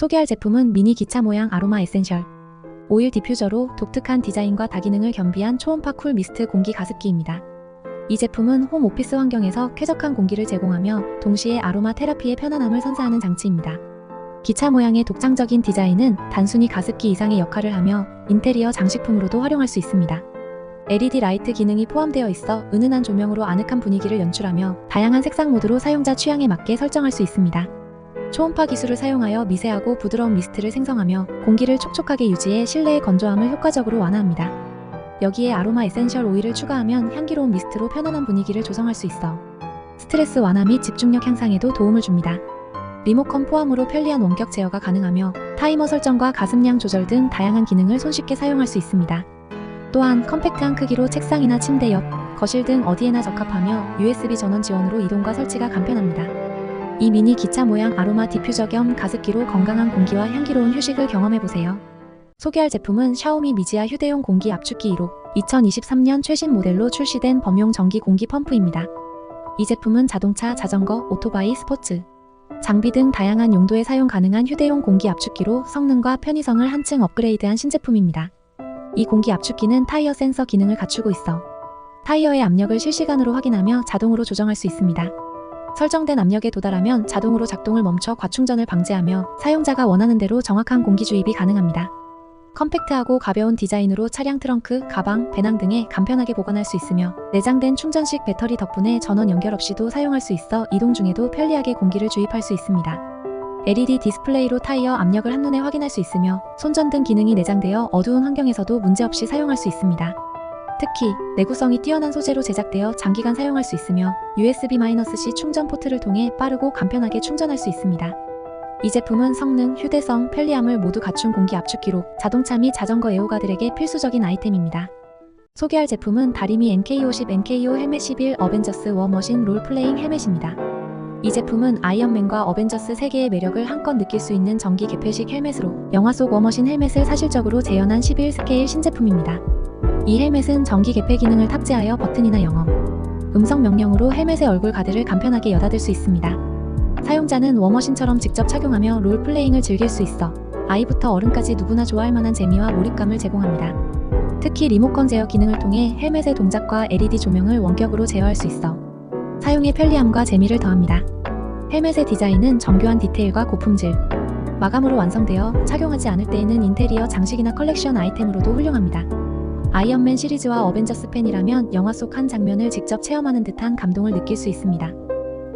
소개할 제품은 미니 기차 모양 아로마 에센셜. 오일 디퓨저로 독특한 디자인과 다기능을 겸비한 초음파 쿨 미스트 공기 가습기입니다. 이 제품은 홈 오피스 환경에서 쾌적한 공기를 제공하며 동시에 아로마 테라피의 편안함을 선사하는 장치입니다. 기차 모양의 독창적인 디자인은 단순히 가습기 이상의 역할을 하며 인테리어 장식품으로도 활용할 수 있습니다. LED 라이트 기능이 포함되어 있어 은은한 조명으로 아늑한 분위기를 연출하며 다양한 색상 모드로 사용자 취향에 맞게 설정할 수 있습니다. 초음파 기술을 사용하여 미세하고 부드러운 미스트를 생성하며 공기를 촉촉하게 유지해 실내의 건조함을 효과적으로 완화합니다. 여기에 아로마 에센셜 오일을 추가하면 향기로운 미스트로 편안한 분위기를 조성할 수 있어 스트레스 완화 및 집중력 향상에도 도움을 줍니다. 리모컨 포함으로 편리한 원격 제어가 가능하며 타이머 설정과 가습량 조절 등 다양한 기능을 손쉽게 사용할 수 있습니다. 또한 컴팩트한 크기로 책상이나 침대 옆, 거실 등 어디에나 적합하며 USB 전원 지원으로 이동과 설치가 간편합니다. 이 미니 기차 모양 아로마 디퓨저 겸 가습기로 건강한 공기와 향기로운 휴식을 경험해보세요. 소개할 제품은 샤오미 미지아 휴대용 공기 압축기 2로 2023년 최신 모델로 출시된 범용 전기 공기 펌프입니다. 이 제품은 자동차, 자전거, 오토바이, 스포츠, 장비 등 다양한 용도에 사용 가능한 휴대용 공기 압축기로 성능과 편의성을 한층 업그레이드한 신제품입니다. 이 공기 압축기는 타이어 센서 기능을 갖추고 있어 타이어의 압력을 실시간으로 확인하며 자동으로 조정할 수 있습니다. 설정된 압력에 도달하면 자동으로 작동을 멈춰 과충전을 방지하며 사용자가 원하는 대로 정확한 공기 주입이 가능합니다. 컴팩트하고 가벼운 디자인으로 차량 트렁크, 가방, 배낭 등에 간편하게 보관할 수 있으며 내장된 충전식 배터리 덕분에 전원 연결 없이도 사용할 수 있어 이동 중에도 편리하게 공기를 주입할 수 있습니다. LED 디스플레이로 타이어 압력을 한눈에 확인할 수 있으며 손전 등 기능이 내장되어 어두운 환경에서도 문제없이 사용할 수 있습니다. 특히 내구성이 뛰어난 소재로 제작되어 장기간 사용할 수 있으며 USB-C 충전 포트를 통해 빠르고 간편하게 충전할 수 있습니다. 이 제품은 성능, 휴대성, 편리함을 모두 갖춘 공기 압축기로 자동차 및 자전거 애호가들에게 필수적인 아이템입니다. 소개할 제품은 다리미 NK50 NKO 헬멧 11 어벤져스 워머신 롤플레잉 헬멧입니다. 이 제품은 아이언맨과 어벤져스 세계의 매력을 한껏 느낄 수 있는 전기 개폐식 헬멧으로 영화 속 워머신 헬멧을 사실적으로 재현한 11 스케일 신제품입니다. 이 헬멧은 전기 개폐 기능을 탑재하여 버튼이나 영어, 음성 명령으로 헬멧의 얼굴 가드를 간편하게 여닫을 수 있습니다. 사용자는 워머신처럼 직접 착용하며 롤플레잉을 즐길 수 있어 아이부터 어른까지 누구나 좋아할 만한 재미와 몰입감을 제공합니다. 특히 리모컨 제어 기능을 통해 헬멧의 동작과 LED 조명을 원격으로 제어할 수 있어 사용의 편리함과 재미를 더합니다. 헬멧의 디자인은 정교한 디테일과 고품질, 마감으로 완성되어 착용하지 않을 때에는 인테리어 장식이나 컬렉션 아이템으로도 훌륭합니다. 아이언맨 시리즈와 어벤져스 팬이라면 영화 속 한 장면을 직접 체험하는 듯한 감동을 느낄 수 있습니다.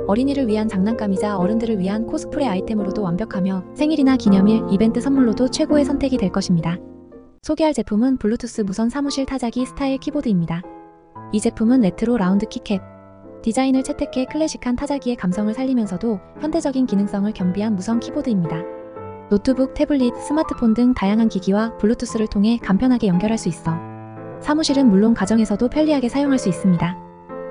어린이를 위한 장난감이자 어른들을 위한 코스프레 아이템으로도 완벽하며 생일이나 기념일, 이벤트 선물로도 최고의 선택이 될 것입니다. 소개할 제품은 블루투스 무선 사무실 타자기 스타일 키보드입니다. 이 제품은 레트로 라운드 키캡, 디자인을 채택해 클래식한 타자기의 감성을 살리면서도 현대적인 기능성을 겸비한 무선 키보드입니다. 노트북, 태블릿, 스마트폰 등 다양한 기기와 블루투스를 통해 간편하게 연결할 수 있어 사무실은 물론 가정에서도 편리하게 사용할 수 있습니다.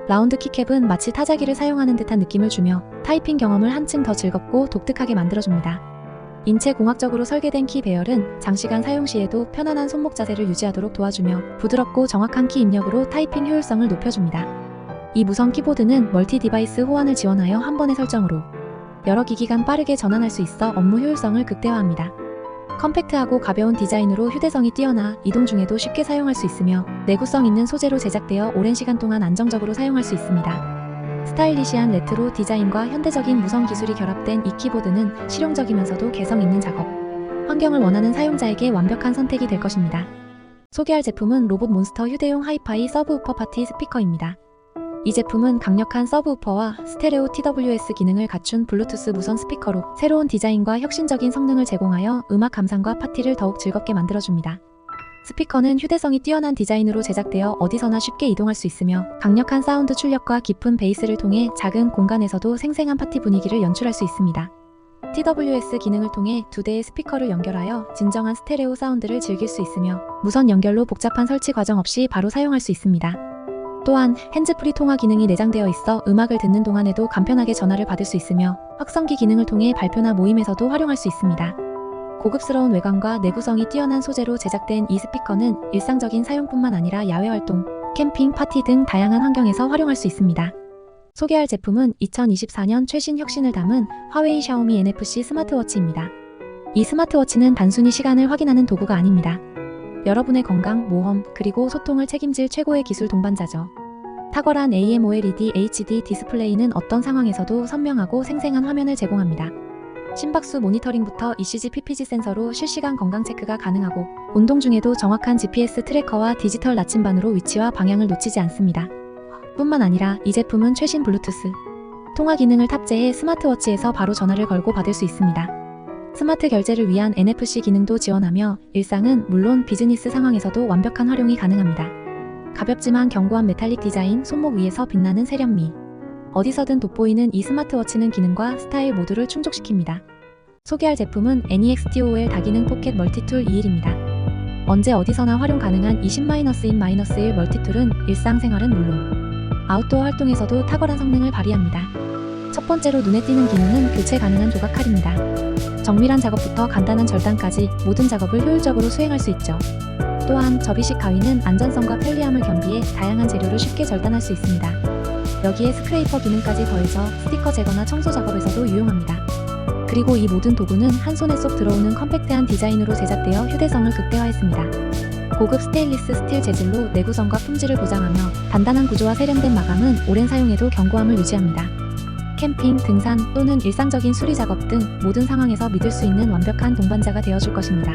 라운드 키캡은 마치 타자기를 사용하는 듯한 느낌을 주며 타이핑 경험을 한층 더 즐겁고 독특하게 만들어줍니다. 인체 공학적으로 설계된 키 배열은 장시간 사용 시에도 편안한 손목 자세를 유지하도록 도와주며 부드럽고 정확한 키 입력으로 타이핑 효율성을 높여줍니다. 이 무선 키보드는 멀티 디바이스 호환을 지원하여 한 번의 설정으로 여러 기기 간 빠르게 전환할 수 있어 업무 효율성을 극대화합니다. 컴팩트하고 가벼운 디자인으로 휴대성이 뛰어나 이동 중에도 쉽게 사용할 수 있으며 내구성 있는 소재로 제작되어 오랜 시간 동안 안정적으로 사용할 수 있습니다. 스타일리시한 레트로 디자인과 현대적인 무선 기술이 결합된 이 키보드는 실용적이면서도 개성 있는 작업, 환경을 원하는 사용자에게 완벽한 선택이 될 것입니다. 소개할 제품은 로봇 몬스터 휴대용 하이파이 서브우퍼 파티 스피커입니다. 이 제품은 강력한 서브우퍼와 스테레오 TWS 기능을 갖춘 블루투스 무선 스피커로 새로운 디자인과 혁신적인 성능을 제공하여 음악 감상과 파티를 더욱 즐겁게 만들어줍니다. 스피커는 휴대성이 뛰어난 디자인으로 제작되어 어디서나 쉽게 이동할 수 있으며 강력한 사운드 출력과 깊은 베이스를 통해 작은 공간에서도 생생한 파티 분위기를 연출할 수 있습니다. TWS 기능을 통해 두 대의 스피커를 연결하여 진정한 스테레오 사운드를 즐길 수 있으며 무선 연결로 복잡한 설치 과정 없이 바로 사용할 수 있습니다. 또한 핸즈프리 통화 기능이 내장되어 있어 음악을 듣는 동안에도 간편하게 전화를 받을 수 있으며 확성기 기능을 통해 발표나 모임에서도 활용할 수 있습니다. 고급스러운 외관과 내구성이 뛰어난 소재로 제작된 이 스피커는 일상적인 사용뿐만 아니라 야외 활동, 캠핑, 파티 등 다양한 환경에서 활용할 수 있습니다. 소개할 제품은 2024년 최신 혁신을 담은 화웨이 샤오미 NFC 스마트워치입니다. 이 스마트워치는 단순히 시간을 확인하는 도구가 아닙니다. 여러분의 건강, 모험, 그리고 소통을 책임질 최고의 기술 동반자죠. 탁월한 AMOLED HD 디스플레이는 어떤 상황에서도 선명하고 생생한 화면을 제공합니다. 심박수 모니터링부터 ECG PPG 센서로 실시간 건강 체크가 가능하고 운동 중에도 정확한 GPS 트래커와 디지털 나침반으로 위치와 방향을 놓치지 않습니다. 뿐만 아니라 이 제품은 최신 블루투스 통화 기능을 탑재해 스마트워치에서 바로 전화를 걸고 받을 수 있습니다. 스마트 결제를 위한 NFC 기능도 지원하며 일상은 물론 비즈니스 상황에서도 완벽한 활용이 가능합니다. 가볍지만 견고한 메탈릭 디자인, 손목 위에서 빛나는 세련미. 어디서든 돋보이는 이 스마트워치는 기능과 스타일 모두를 충족시킵니다. 소개할 제품은 NEXTOL 다기능 포켓 멀티툴 2일입니다. 언제 어디서나 활용 가능한 20-1-1 멀티툴은 일상생활은 물론 아웃도어 활동에서도 탁월한 성능을 발휘합니다. 첫 번째로 눈에 띄는 기능은 교체 가능한 조각 칼입니다. 정밀한 작업부터 간단한 절단까지 모든 작업을 효율적으로 수행할 수 있죠. 또한 접이식 가위는 안전성과 편리함을 겸비해 다양한 재료를 쉽게 절단할 수 있습니다. 여기에 스크레이퍼 기능까지 더해져 스티커 제거나 청소 작업에서도 유용합니다. 그리고 이 모든 도구는 한 손에 쏙 들어오는 컴팩트한 디자인으로 제작되어 휴대성을 극대화했습니다. 고급 스테인리스 스틸 재질로 내구성과 품질을 보장하며 단단한 구조와 세련된 마감은 오랜 사용에도 견고함을 유지합니다. 캠핑, 등산 또는 일상적인 수리 작업 등 모든 상황에서 믿을 수 있는 완벽한 동반자가 되어줄 것입니다.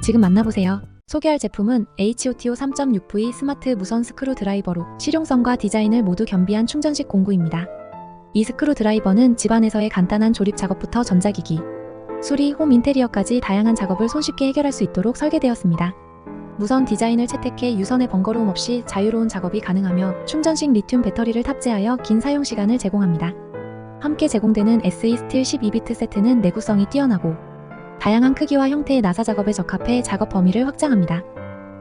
지금 만나보세요. 소개할 제품은 HOTO 3.6V 스마트 무선 스크루 드라이버로 실용성과 디자인을 모두 겸비한 충전식 공구입니다. 이 스크루 드라이버는 집안에서의 간단한 조립 작업부터 전자기기, 수리, 홈 인테리어까지 다양한 작업을 손쉽게 해결할 수 있도록 설계되었습니다. 무선 디자인을 채택해 유선의 번거로움 없이 자유로운 작업이 가능하며 충전식 리튬 배터리를 탑재하여 긴 사용 시간을 제공합니다. 함께 제공되는 SE 스틸 12비트 세트는 내구성이 뛰어나고 다양한 크기와 형태의 나사 작업에 적합해 작업 범위를 확장합니다.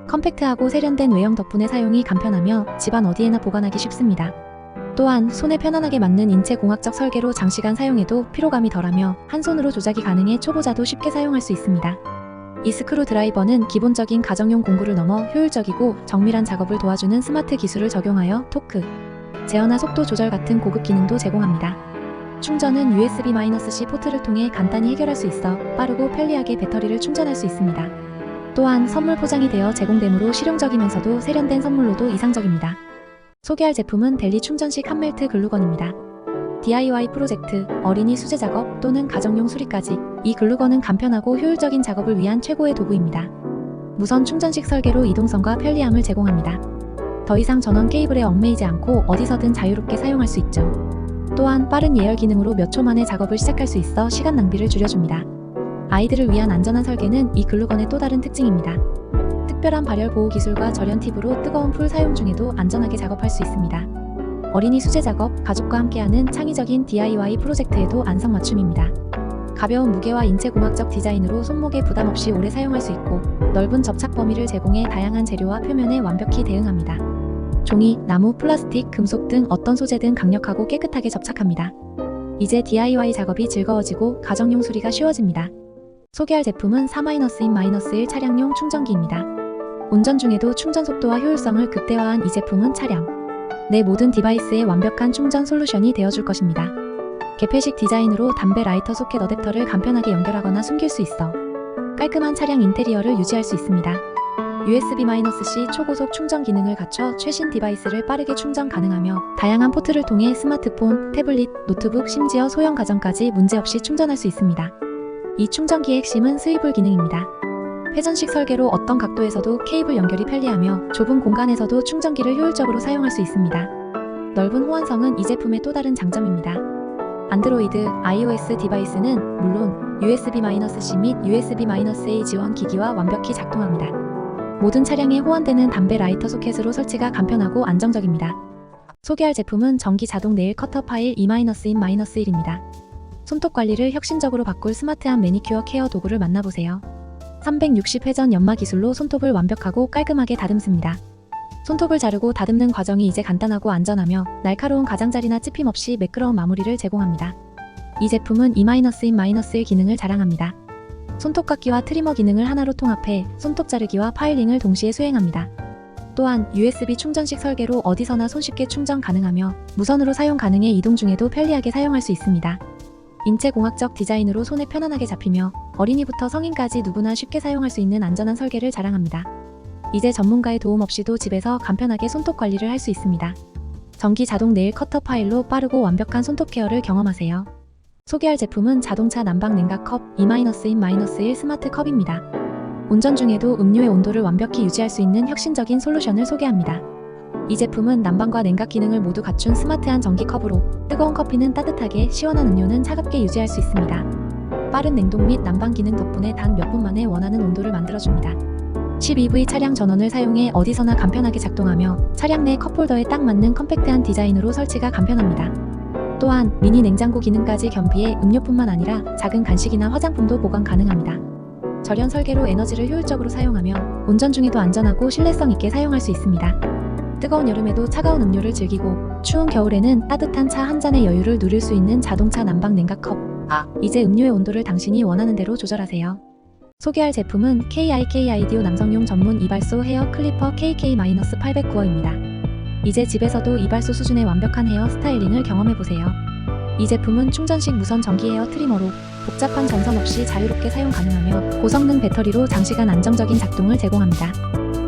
컴팩트하고 세련된 외형 덕분에 사용이 간편하며 집안 어디에나 보관하기 쉽습니다. 또한 손에 편안하게 맞는 인체 공학적 설계로 장시간 사용해도 피로감이 덜하며 한 손으로 조작이 가능해 초보자도 쉽게 사용할 수 있습니다. 이 스크루 드라이버는 기본적인 가정용 공구를 넘어 효율적이고 정밀한 작업을 도와주는 스마트 기술을 적용하여 토크, 제어나 속도 조절 같은 고급 기능도 제공합니다. 충전은 USB-C 포트를 통해 간단히 해결할 수 있어 빠르고 편리하게 배터리를 충전할 수 있습니다. 또한 선물 포장이 되어 제공되므로 실용적이면서도 세련된 선물로도 이상적입니다. 소개할 제품은 델리 충전식 한멜트 글루건입니다. DIY 프로젝트, 어린이 수제 작업 또는 가정용 수리까지 이 글루건은 간편하고 효율적인 작업을 위한 최고의 도구입니다. 무선 충전식 설계로 이동성과 편리함을 제공합니다. 더 이상 전원 케이블에 얽매이지 않고 어디서든 자유롭게 사용할 수 있죠. 또한 빠른 예열 기능으로 몇 초 만에 작업을 시작할 수 있어 시간 낭비를 줄여줍니다. 아이들을 위한 안전한 설계는 이 글루건의 또 다른 특징입니다. 특별한 발열 보호 기술과 절연 팁으로 뜨거운 풀 사용 중에도 안전하게 작업할 수 있습니다. 어린이 수제 작업, 가족과 함께하는 창의적인 DIY 프로젝트에도 안성맞춤입니다. 가벼운 무게와 인체공학적 디자인으로 손목에 부담 없이 오래 사용할 수 있고 넓은 접착 범위를 제공해 다양한 재료와 표면에 완벽히 대응합니다. 종이, 나무, 플라스틱, 금속 등 어떤 소재든 강력하고 깨끗하게 접착합니다. 이제 DIY 작업이 즐거워지고 가정용 수리가 쉬워집니다. 소개할 제품은 4-1-1 차량용 충전기입니다. 운전 중에도 충전 속도와 효율성을 극대화한 이 제품은 차량 내 모든 디바이스에 완벽한 충전 솔루션이 되어줄 것입니다. 개폐식 디자인으로 담배 라이터 소켓 어댑터를 간편하게 연결하거나 숨길 수 있어 깔끔한 차량 인테리어를 유지할 수 있습니다. USB-C 초고속 충전 기능을 갖춰 최신 디바이스를 빠르게 충전 가능하며 다양한 포트를 통해 스마트폰, 태블릿, 노트북, 심지어 소형 가전까지 문제없이 충전할 수 있습니다. 이 충전기의 핵심은 스위블 기능입니다. 회전식 설계로 어떤 각도에서도 케이블 연결이 편리하며 좁은 공간에서도 충전기를 효율적으로 사용할 수 있습니다. 넓은 호환성은 이 제품의 또 다른 장점입니다. 안드로이드, iOS 디바이스는 물론 USB-C 및 USB-A 지원 기기와 완벽히 작동합니다. 모든 차량에 호환되는 담배 라이터 소켓으로 설치가 간편하고 안정적입니다. 소개할 제품은 전기 자동 네일 커터 파일 2-1-1입니다. 손톱 관리를 혁신적으로 바꿀 스마트한 매니큐어 케어 도구를 만나보세요. 360 회전 연마 기술로 손톱을 완벽하고 깔끔하게 다듬습니다. 손톱을 자르고 다듬는 과정이 이제 간단하고 안전하며 날카로운 가장자리나 찝힘 없이 매끄러운 마무리를 제공합니다. 이 제품은 2-1-1 기능을 자랑합니다. 손톱깎이와 트리머 기능을 하나로 통합해 손톱 자르기와 파일링을 동시에 수행합니다. 또한 USB 충전식 설계로 어디서나 손쉽게 충전 가능하며 무선으로 사용 가능해 이동 중에도 편리하게 사용할 수 있습니다. 인체공학적 디자인으로 손에 편안하게 잡히며 어린이부터 성인까지 누구나 쉽게 사용할 수 있는 안전한 설계를 자랑합니다. 이제 전문가의 도움 없이도 집에서 간편하게 손톱 관리를 할 수 있습니다. 전기 자동 네일 커터 파일로 빠르고 완벽한 손톱 케어를 경험하세요. 소개할 제품은 자동차 난방 냉각컵 2-1-1 스마트 컵입니다. 운전 중에도 음료의 온도를 완벽히 유지할 수 있는 혁신적인 솔루션을 소개합니다. 이 제품은 난방과 냉각 기능을 모두 갖춘 스마트한 전기 컵으로 뜨거운 커피는 따뜻하게 시원한 음료는 차갑게 유지할 수 있습니다. 빠른 냉동 및 난방 기능 덕분에 단 몇 분 만에 원하는 온도를 만들어줍니다. 12V 차량 전원을 사용해 어디서나 간편하게 작동하며 차량 내 컵홀더에 딱 맞는 컴팩트한 디자인으로 설치가 간편합니다. 또한 미니 냉장고 기능까지 겸비해 음료뿐만 아니라 작은 간식이나 화장품도 보관 가능합니다. 절연 설계로 에너지를 효율적으로 사용하며 운전 중에도 안전하고 신뢰성 있게 사용할 수 있습니다. 뜨거운 여름에도 차가운 음료를 즐기고 추운 겨울에는 따뜻한 차 한 잔의 여유를 누릴 수 있는 자동차 난방 냉각컵. 아, 이제 음료의 온도를 당신이 원하는 대로 조절하세요. 소개할 제품은 KIK 아이디오 남성용 전문 이발소 헤어 클리퍼 KK-809호입니다. 이제 집에서도 이발소 수준의 완벽한 헤어 스타일링을 경험해보세요. 이 제품은 충전식 무선 전기 헤어 트리머로 복잡한 전선 없이 자유롭게 사용 가능하며 고성능 배터리로 장시간 안정적인 작동을 제공합니다.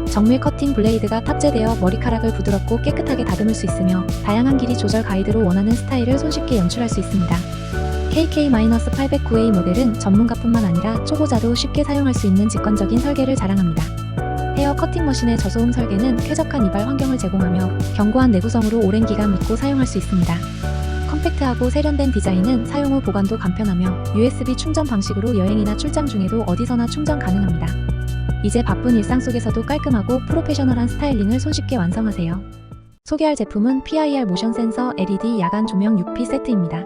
정밀 커팅 블레이드가 탑재되어 머리카락을 부드럽고 깨끗하게 다듬을 수 있으며 다양한 길이 조절 가이드로 원하는 스타일을 손쉽게 연출할 수 있습니다. KK-809A 모델은 전문가뿐만 아니라 초보자도 쉽게 사용할 수 있는 직관적인 설계를 자랑합니다. 헤어 커팅 머신의 저소음 설계는 쾌적한 이발 환경을 제공하며 견고한 내구성으로 오랜 기간 믿고 사용할 수 있습니다. 컴팩트하고 세련된 디자인은 사용 후 보관도 간편하며 USB 충전 방식으로 여행이나 출장 중에도 어디서나 충전 가능합니다. 이제 바쁜 일상 속에서도 깔끔하고 프로페셔널한 스타일링을 손쉽게 완성하세요. 소개할 제품은 PIR 모션 센서 LED 야간 조명 6P 세트입니다.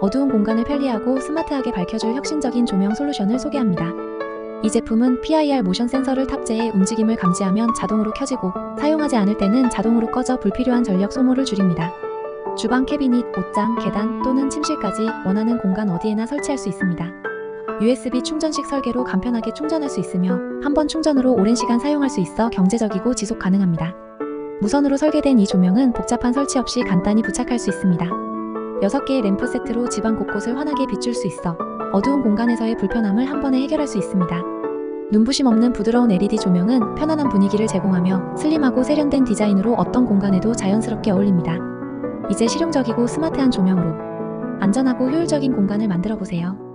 어두운 공간을 편리하고 스마트하게 밝혀줄 혁신적인 조명 솔루션을 소개합니다. 이 제품은 PIR 모션 센서를 탑재해 움직임을 감지하면 자동으로 켜지고 사용하지 않을 때는 자동으로 꺼져 불필요한 전력 소모를 줄입니다. 주방 캐비닛, 옷장, 계단 또는 침실까지 원하는 공간 어디에나 설치할 수 있습니다. USB 충전식 설계로 간편하게 충전할 수 있으며 한 번 충전으로 오랜 시간 사용할 수 있어 경제적이고 지속 가능합니다. 무선으로 설계된 이 조명은 복잡한 설치 없이 간단히 부착할 수 있습니다. 6개의 램프 세트로 집안 곳곳을 환하게 비출 수 있어 어두운 공간에서의 불편함을 한 번에 해결할 수 있습니다. 눈부심 없는 부드러운 LED 조명은 편안한 분위기를 제공하며 슬림하고 세련된 디자인으로 어떤 공간에도 자연스럽게 어울립니다. 이제 실용적이고 스마트한 조명으로 안전하고 효율적인 공간을 만들어 보세요.